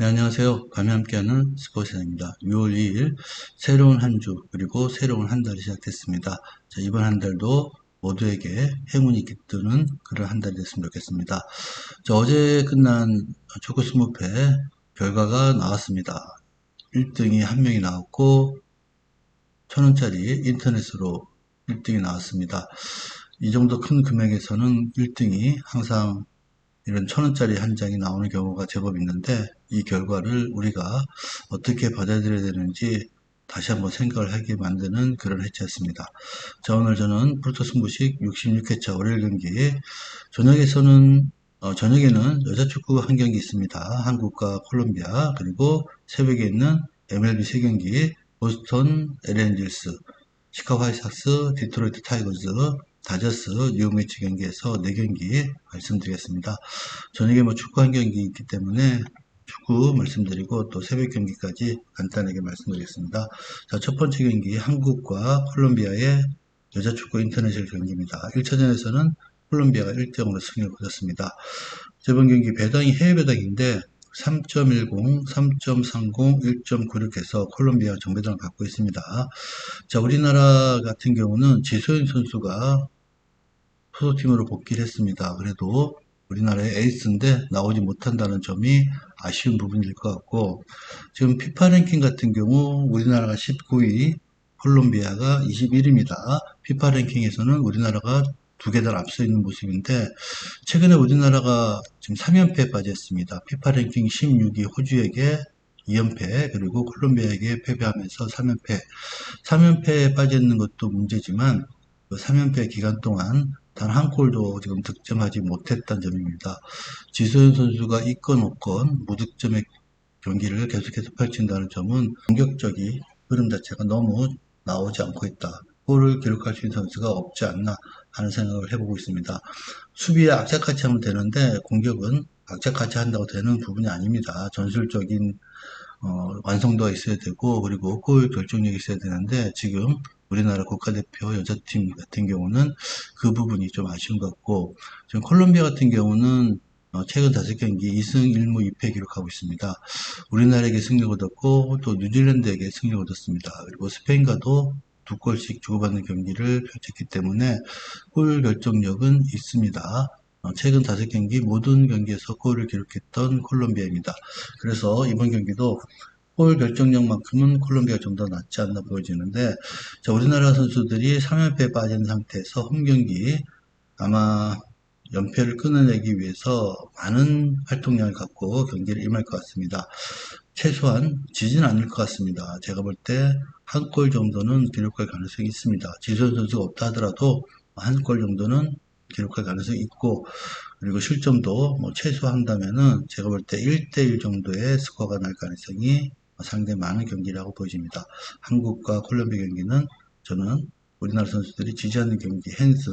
네, 안녕하세요. 밤에 함께하는 스포츠입니다. 6월 2일 새로운 한 주 그리고 새로운 한 달이 시작됐습니다. 자, 이번 한 달도 모두에게 행운이 깃드는 그런 한 달이 됐으면 좋겠습니다. 자, 어제 끝난 초코 스무패 결과가 나왔습니다. 1등이 한 명이 나왔고 천원짜리 인터넷으로 1등이 나왔습니다. 이 정도 큰 금액에서는 1등이 항상 이런 천 원짜리 한 장이 나오는 경우가 제법 있는데 이 결과를 우리가 어떻게 받아들여야 되는지 다시 한번 생각을 하게 만드는 그런 해체였습니다. 자 오늘 저는 프로토 승부식 66회차 월요일 경기 저녁에서는 어, 저녁에는 여자 축구 한 경기 있습니다. 한국과 콜롬비아 그리고 새벽에 있는 MLB 세 경기 보스턴 LN질스 시카고 화이삭스 디트로이트 타이거즈 다저스 뉴매치 경기에서 4경기 말씀드리겠습니다. 저녁에 뭐 축구 한 경기 있기 때문에 축구 말씀드리고 또 새벽 경기까지 간단하게 말씀드리겠습니다. 자, 첫 번째 경기 한국과 콜롬비아의 여자 축구 인터내셔널 경기입니다. 1차전에서는 콜롬비아가 1대0으로 승리를 거뒀습니다. 저번 경기 배당이 해외 배당인데 3.10, 3.30, 1.96 해서 콜롬비아 정배당을 갖고 있습니다. 자, 우리나라 같은 경우는 지소연 선수가 소속팀으로 복귀를 했습니다. 그래도 우리나라의 에이스인데 나오지 못한다는 점이 아쉬운 부분일 것 같고 지금 피파 랭킹 같은 경우 우리나라가 19위, 콜롬비아가 21위입니다. 피파 랭킹에서는 우리나라가 두 계단 앞서 있는 모습인데 최근에 우리나라가 지금 3연패에 빠졌습니다. 피파 랭킹 16위 호주에게 2연패 그리고 콜롬비아에게 패배하면서 3연패 3연패에 빠져 있는 것도 문제지만 그 3연패 기간 동안 단 한 골도 지금 득점하지 못했던 점입니다. 지소연 선수가 있건 없건 무득점의 경기를 계속해서 펼친다는 점은 공격적인 흐름 자체가 너무 나오지 않고 있다. 골을 기록할 수 있는 선수가 없지 않나 하는 생각을 해보고 있습니다. 수비에 악착같이 하면 되는데 공격은 악착같이 한다고 되는 부분이 아닙니다. 전술적인 어, 완성도가 있어야 되고 그리고 골 결정력이 있어야 되는데 지금 우리나라 국가대표 여자팀 같은 경우는 그 부분이 좀 아쉬운 것 같고 지금 콜롬비아 같은 경우는 어, 최근 다섯 경기 2승 1무 2패 기록하고 있습니다. 우리나라에게 승리 를 얻었고 또 뉴질랜드에게 승리 를 얻었습니다. 그리고 스페인과도 두 골씩 주고받는 경기를 펼쳤기 때문에 골 결정력은 있습니다. 어, 최근 다섯 경기 모든 경기에서 골을 기록했던 콜롬비아입니다. 그래서 이번 경기도 골 결정력만큼은 콜롬비아가 좀더 낫지 않나 보여지는데 자, 우리나라 선수들이 3연패에 빠진 상태에서 홈 경기 아마 연패를 끊어내기 위해서 많은 활동량을 갖고 경기를 임할 것 같습니다. 최소한 지진 않을 것 같습니다. 제가 볼 때 한 골 정도는 기록할 가능성이 있습니다. 지선 선수가 없다 하더라도 한 골 정도는 기록할 가능성이 있고 그리고 실점도 뭐 최소한다면은 제가 볼 때 1대1 정도의 스코어가 날 가능성이 상당히 많은 경기라고 보여집니다. 한국과 콜롬비아 경기는 저는 우리나라 선수들이 지지 않는 경기 핸승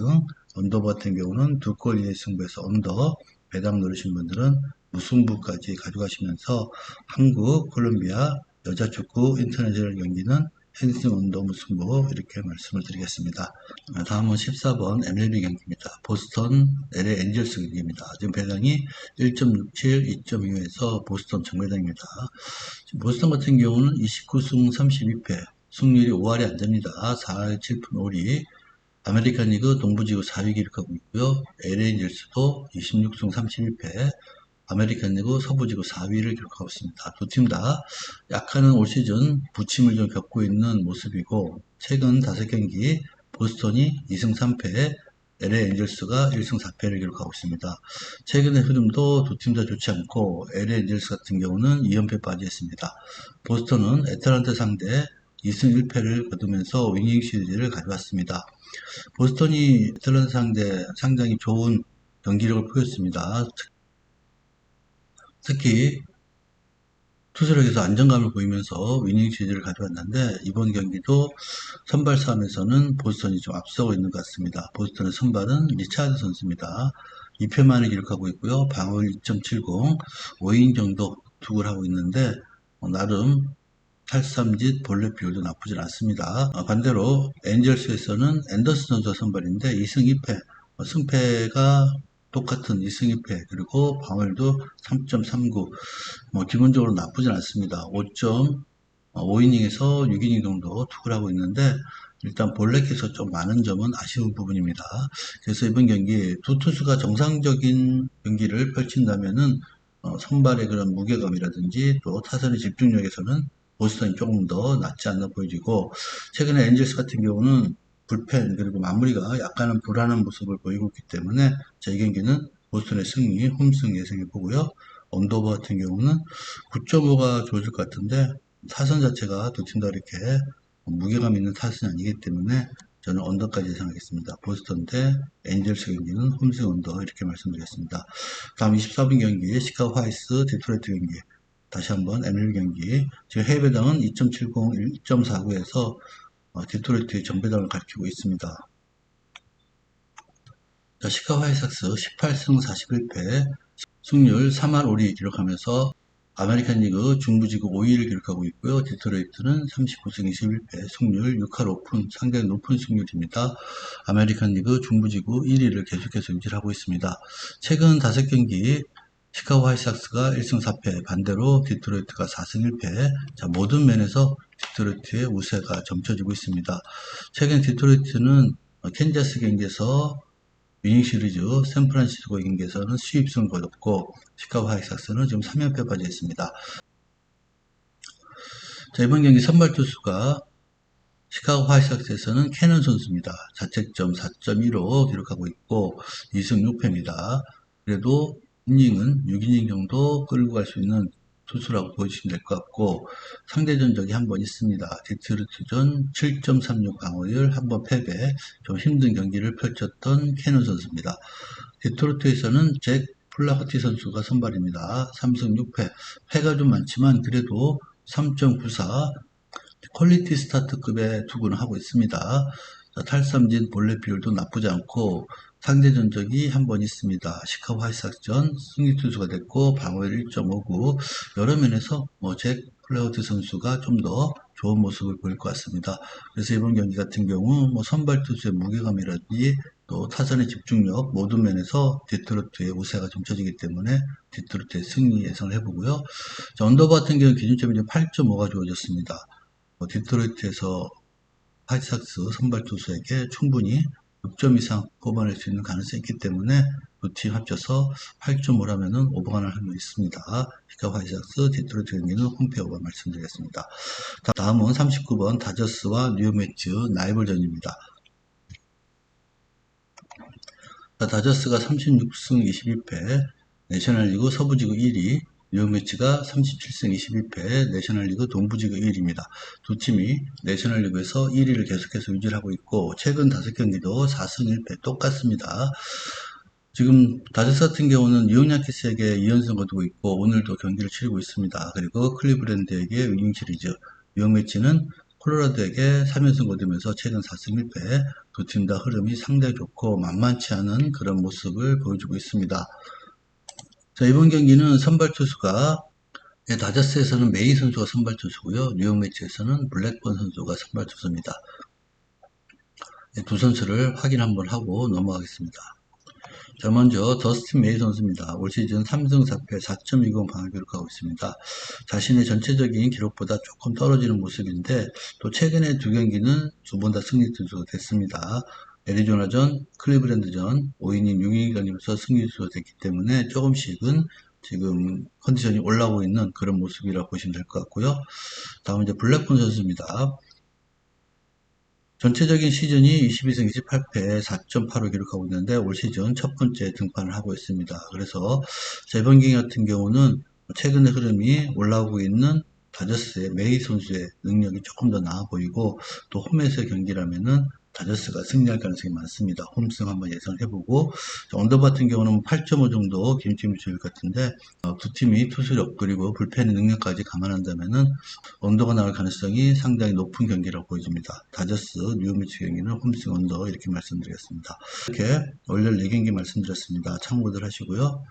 언더 같은 경우는 두 골 이내 승부에서 언더 배당 노리신 분들은 무승부까지 가져가시면서 한국, 콜롬비아 여자 축구 인터내셔널 경기는 핸슨 언더 무승부 이렇게 말씀을 드리겠습니다. 다음은 14번 MLB 경기입니다. 보스턴 LA 엔젤스 경기입니다. 지금 배당이 1.67, 2.25에서 보스턴 정배당입니다. 보스턴 같은 경우는 29승 32패, 승률이 5할이 안 됩니다. 4할 7푼 5리, 아메리칸 리그 동부지구 4위 기록하고 있고요. LA 엔젤스도 26승 31패, 아메리칸 리그 서부지구 4위를 기록하고 있습니다. 두 팀 다 약하는 올 시즌 부침을 좀 겪고 있는 모습이고 최근 5경기 보스턴이 2승 3패, LA 엔젤스가 1승 4패를 기록하고 있습니다. 최근의 흐름도 두 팀 다 좋지 않고 LA 엔젤스 같은 경우는 2연패 빠져 있습니다. 보스턴은 애틀란타 상대 2승 1패를 거두면서 위닝 시리즈를 가져왔습니다. 보스턴이 애틀란타 상대 상당히 좋은 경기력을 보였습니다. 특히 투수력에서 안정감을 보이면서 위닝 시리즈를 가져왔는데 이번 경기도 선발 싸움에서는 보스턴이 좀 앞서고 있는 것 같습니다. 보스턴의 선발은 리차드 선수입니다. 2패만을 기록하고 있고요. 방어율 2.70, 5인 정도 투구를 하고 있는데 어, 나름 탈삼짓 볼넷 비율도 나쁘진 않습니다. 어, 반대로 엔젤스에서는 앤더슨 선수가 선발인데 2승 2패, 어, 승패가 똑같은 2승 2패 그리고 방어율도 3.39 뭐 기본적으로 나쁘진 않습니다. 5.5이닝에서 6이닝 정도 투구를 하고 있는데 일단 볼넷에서 좀 많은 점은 아쉬운 부분입니다. 그래서 이번 경기 두 투수가 정상적인 경기를 펼친다면은 어, 선발의 그런 무게감이라든지 또 타선의 집중력에서는 보스턴이 조금 더 낫지 않나 보여지고 최근에 엔젤스 같은 경우는 불펜 그리고 마무리가 약간은 불안한 모습을 보이고 있기 때문에 자, 이 경기는 보스턴의 승리, 홈승 예상해 보고요. 언더버 같은 경우는 9.5가 좋을 것 같은데 타선 자체가 두 팀 다 이렇게 무게감 있는 타선이 아니기 때문에 저는 언더까지 예상하겠습니다. 보스턴 대 엔젤스 경기는 홈승 언더 이렇게 말씀드리겠습니다. 다음 24분 경기 시카고 화이스 디트로이트 경기 다시 한번 MLB 경기 지금 해외 배당은 2.70, 1.49에서 어, 디트로이트의 전배당을 가리키고 있습니다. 자, 시카고 화이삭스 18승 41패 승률 3할 5리 기록하면서 아메리칸 리그 중부지구 5위를 기록하고 있고요. 디트로이트는 39승 21패 승률 6할 5푼 상당히 높은 승률입니다. 아메리칸 리그 중부지구 1위를 계속해서 유지하고 있습니다. 최근 5경기 시카고 화이삭스가 1승 4패 반대로 디트로이트가 4승 1패 자, 모든 면에서 디트로이트의 우세가 점쳐지고 있습니다. 최근 디트로이트는 캔자스 경기에서 위닝 시리즈 샌프란시스코 경기에서는 수입승을 거뒀고 시카고 화이삭스는 지금 3연패 빠져 있습니다. 자, 이번 경기 선발 투수가 시카고 화이삭스에서는 캐넌 선수입니다. 자책점 4.15 기록하고 있고 2승 6패입니다. 그래도 이닝은 6이닝 정도 끌고 갈 수 있는 투수라고 보시면 될 것 같고 상대 전 적이 한 번 있습니다. 디트로트전 7.36 방어율 한 번 패배 좀 힘든 경기를 펼쳤던 캐논 선수입니다. 디트로트에서는 잭 플라커티 선수가 선발입니다. 3승 6패 패가 좀 많지만 그래도 3.94 퀄리티 스타트급의 투구는 하고 있습니다. 탈삼진 볼넷 비율도 나쁘지 않고 상대 전적이 한 번 있습니다. 시카고 화이삭전 승리 투수가 됐고 방어율 1.59 여러 면에서 뭐잭 플레어트 선수가 좀 더 좋은 모습을 보일 것 같습니다. 그래서 이번 경기 같은 경우 뭐 선발 투수의 무게감이라든지 또 타선의 집중력 모든 면에서 디트로트의 우세가 점쳐지기 때문에 디트로트의 승리 예상을 해보고요. 자, 언더바 같은 경우 기준점이 8.5가 주어졌습니다. 뭐 디트로이트에서 화이삭스 선발 투수에게 충분히 6점 이상 뽑아낼 수 있는 가능성이 있기 때문에 두팀 합쳐서 8.5라면은 오버간을 할수 있습니다. 시카고 화이삭스 디트로이트 경기는 홈페 오버 말씀드리겠습니다. 다음은 39번 다저스와 뉴욕매츠 라이벌전입니다. 다저스가 36승 21패 내셔널리그 서부지구 1위 뉴욕매치가 37승 21패 내셔널리그 동부지구 1위입니다. 두 팀이 내셔널리그에서 1위를 계속해서 유지하고 있고 최근 5경기도 4승 1패 똑같습니다. 지금 다저스 같은 경우는 뉴욕 야키스에게 2연승 거두고 있고 오늘도 경기를 치르고 있습니다. 그리고 클리브랜드에게 위닝 시리즈 뉴욕 매치는 콜로라도에게 3연승 거두면서 최근 4승 1패 두 팀 다 흐름이 상당히 좋고 만만치 않은 그런 모습을 보여주고 있습니다. 자, 이번 경기는 선발 투수가 예, 다저스에서는 메이 선수가 선발 투수고요. 뉴욕 매치에서는 블랙번 선수가 선발 투수입니다. 예, 두 선수를 확인 한번 하고 넘어가겠습니다. 자, 먼저 더스틴 메이 선수입니다. 올 시즌 3승 4패 4.20 방을 기록하고 있습니다. 자신의 전체적인 기록보다 조금 떨어지는 모습인데 또 최근에 두 경기는 두 번 다 승리 투수가 됐습니다. 애리조나전, 클리브랜드전 5이닝 6이닝 경기면서 승리수가 됐기 때문에 조금씩은 지금 컨디션이 올라오고 있는 그런 모습이라고 보시면 될 것 같고요. 다음 이제 블랙폰 선수입니다. 전체적인 시즌이 22승 28패 4.8을 기록하고 있는데 올 시즌 첫 번째 등판을 하고 있습니다. 그래서 이번 경기 같은 경우는 최근의 흐름이 올라오고 있는 다저스의 메이 선수의 능력이 조금 더 나아 보이고 또 홈에서의 경기라면은 다저스가 승리할 가능성이 많습니다. 홈승 한번 예상해보고 언더 같은 경우는 8.5 정도 좋을 것 같은데 어, 두 팀이 투수력 그리고 불펜의 능력까지 감안한다면은 언더가 나올 가능성이 상당히 높은 경기라고 보여집니다. 다저스 뉴미츠 경기는 홈승 언더 이렇게 말씀드리겠습니다. 이렇게 월요일 4경기 말씀드렸습니다. 참고들 하시고요.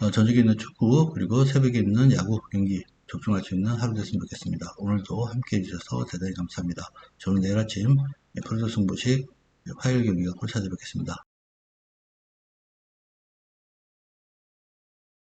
어, 전국에 있는 축구 그리고 새벽에 있는 야구 경기 접종할 수 있는 하루 됐으면 좋겠습니다. 오늘도 함께 해주셔서 대단히 감사합니다. 저는 내일 아침 프로젝트 승부식 화요일 경기가 꼭 찾아뵙겠습니다.